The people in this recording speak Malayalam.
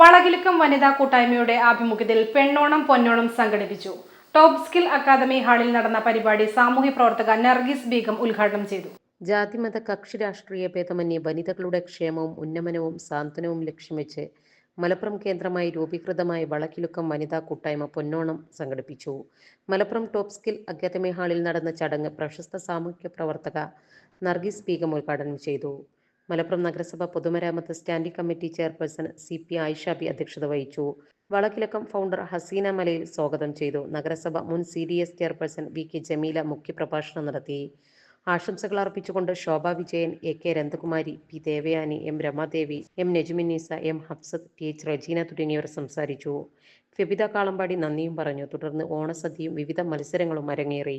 വളകിലുക്കം വനിതാ കൂട്ടായ്മയുടെ ആഭിമുഖ്യത്തിൽ പെണ്ണോണം പൊന്നോണം സംഘടിപ്പിച്ചു. ടോപ് സ്കിൽ അക്കാദമി ഹാളിൽ നടന്ന പരിപാടി സാമൂഹ്യ പ്രവർത്തക നർഗീസ് ബീഗം ഉദ്ഘാടനം ചെയ്തു. ജാതിമത കക്ഷി രാഷ്ട്രീയ ഭേദമന്യേ വനിതകളുടെ ക്ഷേമവും ഉന്നമനവും സാന്ത്വനവും ലക്ഷ്യം വെച്ച് മലപ്പുറം കേന്ദ്രമായി രൂപീകൃതമായ വളക്കിലുക്കം വനിതാ കൂട്ടായ്മ പൊന്നോണം സംഘടിപ്പിച്ചു. മലപ്പുറം ടോപ് സ്കിൽ അക്കാദമി ഹാളിൽ നടന്ന ചടങ്ങ് പ്രശസ്ത സാമൂഹ്യ പ്രവർത്തക നർഗീസ് ബീഗം ഉദ്ഘാടനം ചെയ്തു. മലപ്പുറം നഗരസഭ പൊതുമരാമത്ത് standing committee chairperson C P Ayishabi അധ്യക്ഷത വഹിച്ചു. വളക്കിലക്കം ഫൗണ്ടർ ഹസീന മലയിൽ സ്വാഗതം ചെയ്തു. നഗരസഭ മുൻ C D S chairperson V K Jameela മുഖ്യപ്രഭാഷണം നടത്തി. ആശംസകൾ അർപ്പിച്ചുകൊണ്ട് Shobha Vijayan A K Ranthakumari P Devayani M Ramadevi M Najminisa M Hafsath T H Rajeena തുടങ്ങിയവർ സംസാരിച്ചു. ഫെബിത കാളമ്പാടി നന്ദിയും പറഞ്ഞു. തുടർന്ന് ഓണസദ്യയും വിവിധ മത്സരങ്ങളും അരങ്ങേറി.